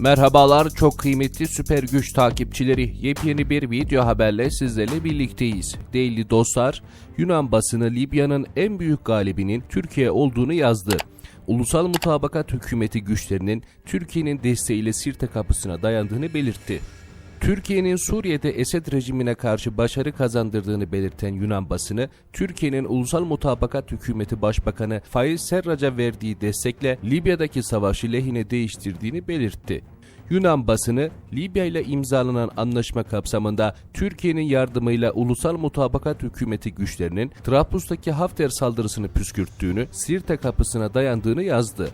Merhabalar çok kıymetli süper güç takipçileri. Yepyeni bir video haberle sizlerle birlikteyiz. Değerli dostlar, Yunan basını Libya'nın en büyük galibinin Türkiye olduğunu yazdı. Ulusal Mutabakat Hükümeti güçlerinin Türkiye'nin desteğiyle Sirte kapısına dayandığını belirtti. Türkiye'nin Suriye'de Esed rejimine karşı başarı kazandırdığını belirten Yunan basını, Türkiye'nin Ulusal Mutabakat Hükümeti Başbakanı Faiz Serrac'a verdiği destekle Libya'daki savaşı lehine değiştirdiğini belirtti. Yunan basını, Libya ile imzalanan anlaşma kapsamında Türkiye'nin yardımıyla Ulusal Mutabakat Hükümeti güçlerinin Trablus'taki Hafter saldırısını püskürttüğünü, Sirte kapısına dayandığını yazdı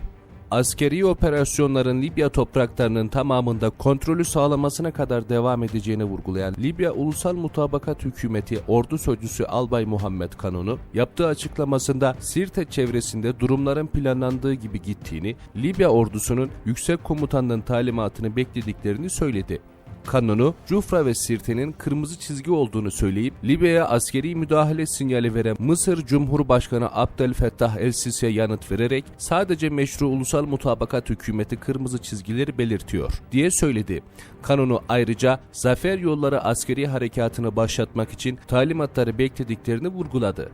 askeri operasyonların Libya topraklarının tamamında kontrolü sağlamasına kadar devam edeceğini vurgulayan Libya Ulusal Mutabakat Hükümeti Ordu Sözcüsü Albay Muhammed Kanunu yaptığı açıklamasında Sirte çevresinde durumların planlandığı gibi gittiğini, Libya ordusunun yüksek komutanının talimatını beklediklerini söyledi. Kanunu, Cufra ve Sirte'nin kırmızı çizgi olduğunu söyleyip Libya'ya askeri müdahale sinyali veren Mısır Cumhurbaşkanı Abdülfettah el-Sisi'ye yanıt vererek sadece meşru ulusal mutabakat hükümeti kırmızı çizgileri belirtiyor diye söyledi. Kanunu ayrıca zafer yolları askeri harekatını başlatmak için talimatları beklediklerini vurguladı.